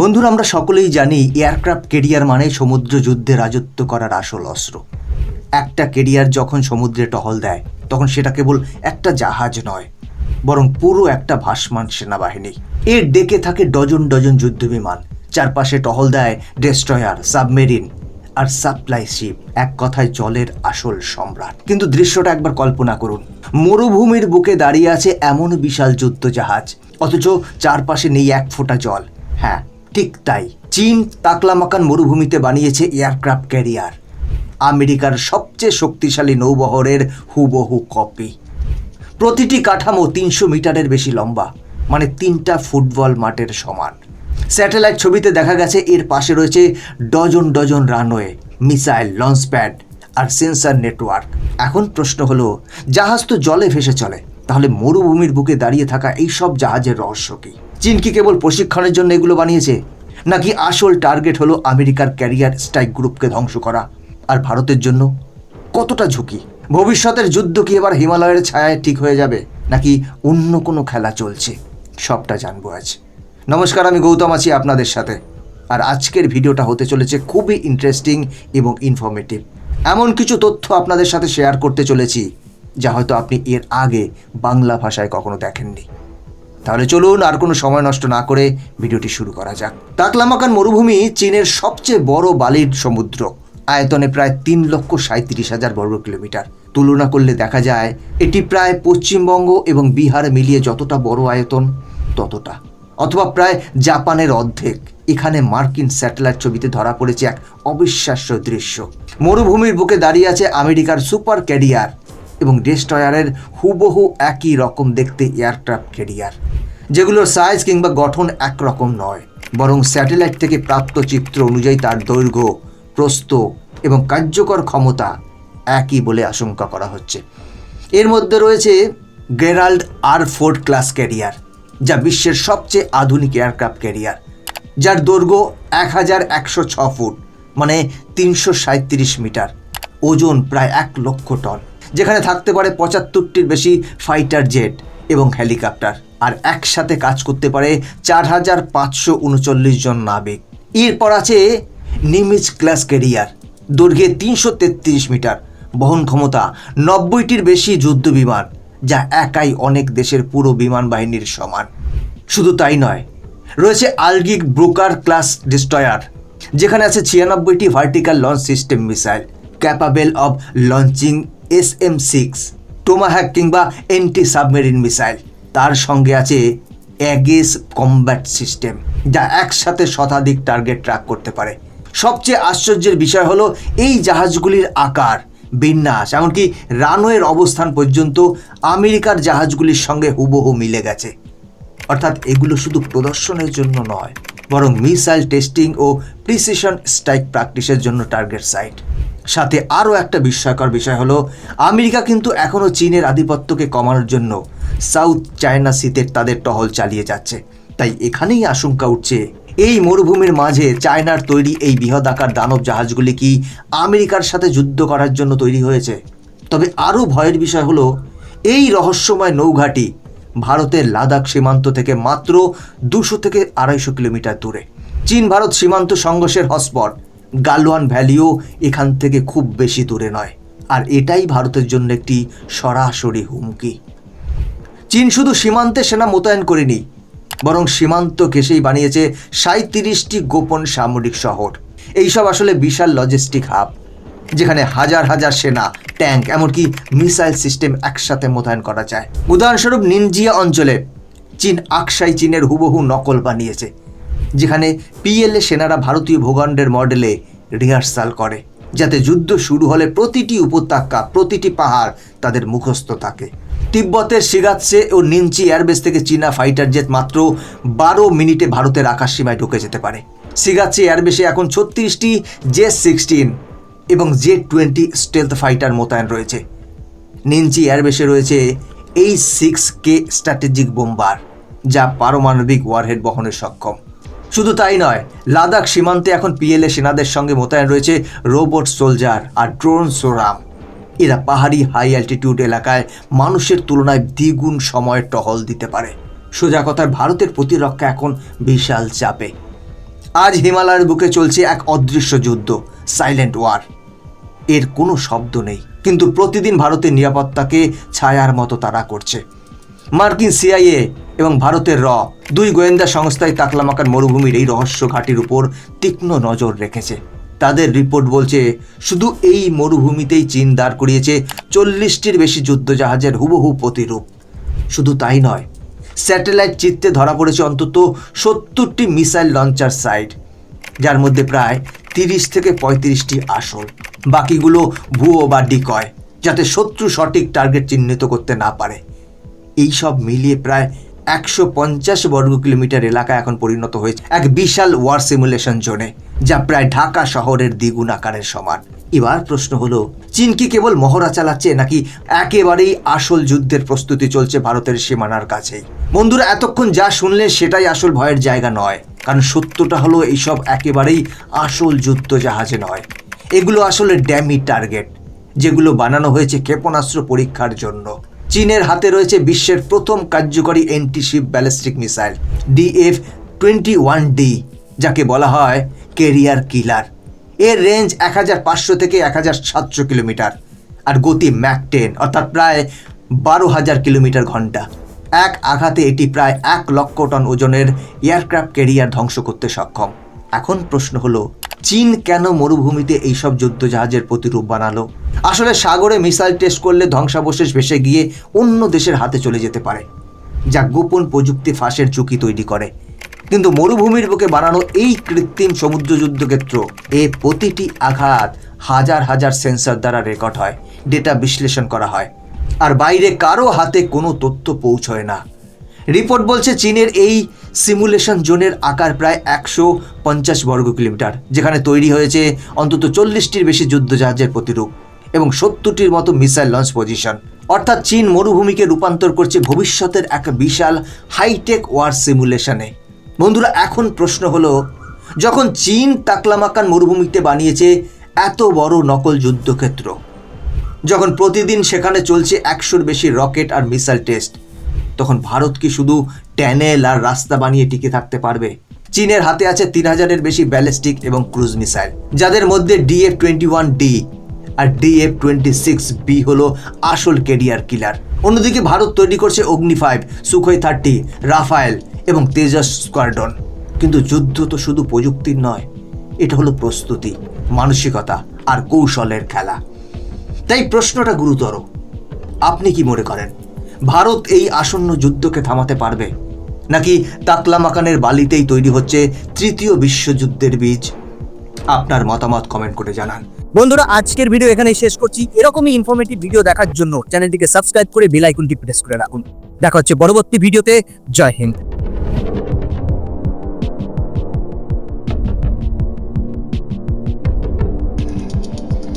বন্ধুরা, আমরা সকলেই জানি এয়ারক্রাফট কেরিয়ার মানে সমুদ্র যুদ্ধে রাজত্ব করার আসল অস্ত্র। একটা কেরিয়ার যখন সমুদ্রে টহল দেয়, তখন সেটা কেবল একটা জাহাজ নয়, বরং পুরো একটা ভাসমান সেনাবাহিনী। এর ডেকে থাকে ডজন ডজন যুদ্ধবিমান। চারপাশে টহল দেয় ডেস্ট্রয়ার সাবমেরিন আর সাপ্লাই শিপ এক কথায় জলের আসল সম্রাট। কিন্তু দৃশ্যটা একবার কল্পনা করুন, মরুভূমির বুকে দাঁড়িয়ে আছে এমন বিশাল যুদ্ধ জাহাজ অথচ চারপাশে নেই এক ফোঁটা জল। হ্যাঁ ঠিক তাই। চীন তাকলামাকান মরুভূমিতে বানিয়েছে এয়ারক্রাফট ক্যারিয়ার, আমেরিকার সবচেয়ে শক্তিশালী নৌবহরের হুবহু কপি। প্রতিটি কাঠামো তিনশো মিটারের বেশি লম্বা মানে তিনটা ফুটবল মাঠের সমান। স্যাটেলাইট ছবিতে দেখা গেছে, এর পাশে রয়েছে dozen dozen runway, missile launch pad আর সেন্সার নেটওয়ার্ক। এখন প্রশ্ন হলো, জাহাজ তো জলে ভেসে চলে, তাহলে মরুভূমির বুকে দাঁড়িয়ে থাকা এই সব জাহাজের রহস্য কি? চীন কি কেবল প্রশিক্ষণের জন্য এগুলো বানিয়েছে? নাকি আসল টার্গেট হলো আমেরিকার ক্যারিয়ার স্ট্রাইক গ্রুপকে ধ্বংস করা? আর ভারতের জন্য? কতটা ঝুঁকি? ভবিষ্যতের যুদ্ধ কি এবার হিমালয়ের ছায়ায় ঠিক হয়ে যাবে? নাকি অন্য কোনো খেলা চলছে? সবটা জানব আজ। নমস্কার, আমি গৌতম আছি আপনাদের সাথে। আর আজকের ভিডিওটা হতে চলেছে খুবই ইন্টারেস্টিং এবং ইনফরমেটিভ এমন কিছু তথ্য আপনাদের সাথে শেয়ার করতে চলেছি, যা হয়তো আপনি এর আগে বাংলা ভাষায় কখনো দেখেননি। তাহলে চলুন আর কোনো সময় নষ্ট না করে ভিডিওটি শুরু করা যাক। তাকলামাকান মরুভূমি চীনের সবচেয়ে বড় বালির সমুদ্র। আয়তনে প্রায় তিন লক্ষ সাঁত্রিশ হাজার বর্গ কিলোমিটার। তুলনা করলে দেখা যায়, এটি প্রায় পশ্চিমবঙ্গ এবং বিহার মিলিয়ে যতটা বড় আয়তন, ততটা। অথবা প্রায় জাপানের অর্ধেক। এখানে মার্কিন স্যাটেলাইট ছবিতে ধরা পড়েছে এক অবিশ্বাস্য দৃশ্য। মরুভূমির বুকে দাঁড়িয়ে আছে আমেরিকার সুপার ক্যারিয়ার এবং ডেস্ট্রয়ারের হুবহু একই রকম দেখতে এয়ারক্রাফট ক্যারিয়ার। যেগুলোর সাইজ কিংবা গঠন একরকম নয়, বরং স্যাটেলাইট থেকে প্রাপ্ত চিত্র অনুযায়ী তার দৈর্ঘ্য, প্রস্থ এবং কার্যকর ক্ষমতা একই বলে আশঙ্কা করা হচ্ছে। এর মধ্যে রয়েছে Gerald R Ford class carrier যা বিশ্বের সবচেয়ে আধুনিক এয়ারক্রাফট ক্যারিয়ার যার দৈর্ঘ্য এক হাজার একশো ছ ফুট মানে তিনশো সাঁত্রিশ মিটার, ওজন প্রায় এক লক্ষ টন, যেখানে থাকতে পারে পঁচাত্তরটির বেশি ফাইটার জেট এবং হেলিকপ্টার আর একসাথে কাজ করতে পারে চার হাজার পাঁচশো উনচল্লিশ জন নাবিক। এরপর আছে নিমিজ ক্লাস ক্যারিয়ার। দৈর্ঘ্যে তিনশো তেত্রিশ মিটার। বহন ক্ষমতা নব্বইটির বেশি যুদ্ধ বিমান, যা একাই অনেক দেশের পুরো বিমান বাহিনীর সমান। শুধু তাই নয়, রয়েছে আলগিক ব্রোকার ক্লাস ডিস্ট্রয়ার, যেখানে আছে ছিয়ানব্বইটি vertical launch system missile, capable of launching S M six, Tomahawk কিংবা এন্টি সাবমেরিন মিসাইল। তার সঙ্গে আছে অ্যাগেস কমব্যাট সিস্টেম, যা একসাথে শতাধিক টার্গেট ট্র্যাক করতে পারে। সবচেয়ে আশ্চর্যের বিষয় হলো এই জাহাজগুলির আকার, বিন্যাস, এমনকি রানওয়ের অবস্থান পর্যন্ত আমেরিকার জাহাজগুলির সঙ্গে হুবহু মিলে গেছে। অর্থাৎ এগুলো শুধু প্রদর্শনের জন্য নয়, বরং মিসাইল টেস্টিং ও প্রিসিশন স্ট্রাইক প্র্যাকটিসের জন্য টার্গেট সাইট সাথে আরও একটা বিস্ময়কর বিষয় হলো, আমেরিকা কিন্তু এখনও চীনের আধিপত্যকে কমানোর জন্য সাউথ চায়না সিতে তাদের টহল চালিয়ে যাচ্ছে। তাই এখানেই আশঙ্কা উঠছে, এই মরুভূমির মাঝে চায়নার তৈরি এই বৃহদাকার দানব জাহাজগুলি কি আমেরিকার সাথে যুদ্ধ করার জন্য তৈরি হয়েছে? তবে আরও ভয়ের বিষয় হলো, এই রহস্যময় নৌঘাটি ভারতের লাদাখ সীমান্ত থেকে মাত্র দুশো থেকে আড়াইশো কিলোমিটার দূরে। চীন ভারত সীমান্ত সংঘর্ষের হটস্পট, গালওয়ান ভ্যালিও এখান থেকে খুব বেশি দূরে নয়। আর এটাই ভারতের জন্য একটি সরাসরি হুমকি। চীন শুধু সীমান্তে সেনা মোতায়েন করেনি, বরং সীমান্ত ঘেঁষেই বানিয়েছে সাঁত্রিশটি গোপন সামরিক শহর। এইসব আসলে বিশাল লজিস্টিক হাব যেখানে হাজার হাজার সেনা ট্যাঙ্ক এমনকি মিসাইল সিস্টেম একসাথে মোতায়েন করা যায়। উদাহরণস্বরূপ নিনজিয়া অঞ্চলে চীন আকসাই চীনের হুবহু নকল বানিয়েছে, যেখানে পিএলএ সেনারা ভারতীয় ভূখণ্ডের মডেলে রিহার্সাল করে, যাতে যুদ্ধ শুরু হলে প্রতিটি উপত্যকা, প্রতিটি পাহাড় তাদের মুখস্থ থাকে। তিব্বতের সিগাৎসে ও নিনচি এয়ারবেস থেকে চীনা ফাইটার জেট মাত্র বারো মিনিটে ভারতের আকাশ সীমায় ঢুকে যেতে পারে। সিগাৎসে এয়ারবেসে এখন ছত্রিশটি জে সিক্সটিন এবং জে টোয়েন্টি স্টেলথ ফাইটার মোতায়েন রয়েছে। নিনচি এয়ারবেসে রয়েছে এই সিক্স কে স্ট্র্যাটেজিক বোম্বার, যা পারমাণবিক ওয়ারহেড বহনে সক্ষম। শুধু তাই নয়, লাদাখ সীমান্তে এখন পিএলএ সেনাদের সঙ্গে মোতায়েন রয়েছে রোবট সোলজার আর ড্রোন সোরাম। এরা পাহাড়ি হাই অ্যাল্টিটিউড এলাকায় মানুষের তুলনায় দ্বিগুণ সময় টহল দিতে পারে। সোজা কথায় ভারতের প্রতিরক্ষা এখন বিশাল চাপে। আজ হিমালয়ের বুকে চলছে এক অদৃশ্য যুদ্ধ সাইলেন্ট ওয়ার এর কোনো শব্দ নেই, কিন্তু প্রতিদিন ভারতের নিরাপত্তাকে ছায়ার মতো তারা করছে। মার্কিন সিআইএ এবং ভারতের র দুই গোয়েন্দা সংস্থায় তাকলামাকার মরুভূমির এই রহস্য ঘাটির উপর তীক্ষ্ণ নজর রেখেছে। তাদের রিপোর্ট বলছে, শুধু এই মরুভূমিতেই চীন দাঁড় করিয়েছে চল্লিশটির বেশি যুদ্ধজাহাজের হুবহু প্রতিরূপ। শুধু তাই নয়, স্যাটেলাইট চিত্রে ধরা পড়েছে অন্তত সত্তরটি মিসাইল লঞ্চার সাইট, যার মধ্যে প্রায় তিরিশ থেকে পঁয়ত্রিশটি আসল। বাকিগুলো ভুয়ো বা ডিকয়, যাতে শত্রু সঠিক টার্গেট চিহ্নিত করতে না পারে। এই সব মিলিয়ে প্রায় একশো পঞ্চাশ বর্গ কিলোমিটার এলাকা এখন পরিণত হয়েছে এক বিশাল ওয়ার সিমুলেশন জোনে। যা প্রায় ঢাকা শহরের দ্বিগুণ আকারের সমান। এবার প্রশ্ন হলো, চীন কি কেবল মহড়া চালাচ্ছে নাকি একেবারেই আসল যুদ্ধের প্রস্তুতি চলছে ভারতের সীমানার কাছেই? বন্ধুরা, এতক্ষণ যা শুনলেন সেটাই আসল ভয়ের জায়গা নয়, কারণ সত্যটা হলো এইসব একেবারেই আসল যুদ্ধ জাহাজে নয়। এগুলো আসলে ড্যামি টার্গেট, যেগুলো বানানো হয়েছে ক্ষেপণাস্ত্র পরীক্ষার জন্য। চীনের হাতে রয়েছে বিশ্বের প্রথম কার্যকরী antiship ballistic missile DF twenty one D যাকে বলা হয় কেরিয়ার কিলার। এর রেঞ্জ এক হাজার পাঁচশো থেকে এক হাজার সাতশো কিলোমিটার। আর গতি ম্যাক টেন, অর্থাৎ প্রায় বারো হাজার কিলোমিটার ঘণ্টা। এক আঘাতে এটি প্রায় এক লক্ষ টন ওজনের এয়ারক্রাফট কেরিয়ার ধ্বংস করতে সক্ষম। এখন প্রশ্ন হলো, চীন কেন মরুভূমিতে এইসব যুদ্ধজাহাজের প্রতিরূপ বানালো? আসলে সাগরে মিসাইল টেস্ট করলে ধ্বংসাবশেষ ভেসে গিয়ে অন্য দেশের হাতে চলে যেতে পারে, যা গোপন প্রযুক্তি ফাঁসের ঝুঁকি তৈরি করে। কিন্তু মরুভূমির বুকে বানানো এই কৃত্রিম সমুদ্র যুদ্ধক্ষেত্র এ প্রতিটি আঘাত হাজার হাজার সেন্সর দ্বারা রেকর্ড হয়, ডেটা বিশ্লেষণ করা হয়। আর বাইরে কারও হাতে কোনো তথ্য পৌঁছয় না। রিপোর্ট বলছে চীনের এই সিমুলেশন জোনের আকার প্রায় একশো পঞ্চাশ বর্গ কিলোমিটার, যেখানে তৈরি হয়েছে অন্তত চল্লিশটির বেশি যুদ্ধজাহাজের প্রতিরূপ এবং সত্তরটির মতো মিসাইল লঞ্চ পজিশন। অর্থাৎ চীন মরুভূমিকে রূপান্তর করছে ভবিষ্যতের এক বিশাল হাইটেক ওয়ার সিমুলেশনে। বন্ধুরা, এখন প্রশ্ন হলো, যখন চীন তাকলামাকান মরুভূমিতে বানিয়েছে এত বড় নকল যুদ্ধক্ষেত্র, যখন প্রতিদিন সেখানে চলছে একশোর বেশি রকেট আর মিসাইল টেস্ট, তখন ভারত কি শুধু ট্যানেল আর রাস্তা বানিয়ে টিকে থাকতে পারবে? চীনের হাতে আছে তিন হাজারের বেশি ব্যালিস্টিক এবং ক্রুজ মিসাইল, যাদের মধ্যে ডিএফ টোয়েন্টি ওয়ান ডি আর ডিএফ টোয়েন্টি সিক্স বি হল আসল কেরিয়ার কিলার। অন্যদিকে ভারত তৈরি করছে অগ্নি ফাইভ সুখই থার্টি, রাফায়েল এবং তেজাস স্কোয়াড্রন। কিন্তু যুদ্ধ তো শুধু প্রযুক্তির নয়, এটা হলো প্রস্তুতি, মানসিকতা আর কৌশলের খেলা। তাই প্রশ্নটা গুরুতর। আপনি কি মনে করেন, ভারত এই আসন্ন যুদ্ধকে থামাতে পারবে? নাকি তাকলামাকানের বালিতেই তৈরি হচ্ছে তৃতীয় বিশ্বযুদ্ধের বীজ? আপনার মতামত কমেন্ট করে জানান। বন্ধুরা, আজকের ভিডিও এখানেই শেষ করছি। এরকমই ইনফরমেটিভ ভিডিও দেখার জন্য চ্যানেলটিকে সাবস্ক্রাইব করে বেল আইকনটি প্রেস করে রাখুন। দেখা হচ্ছে পরবর্তী ভিডিওতে জয় হিন্দ।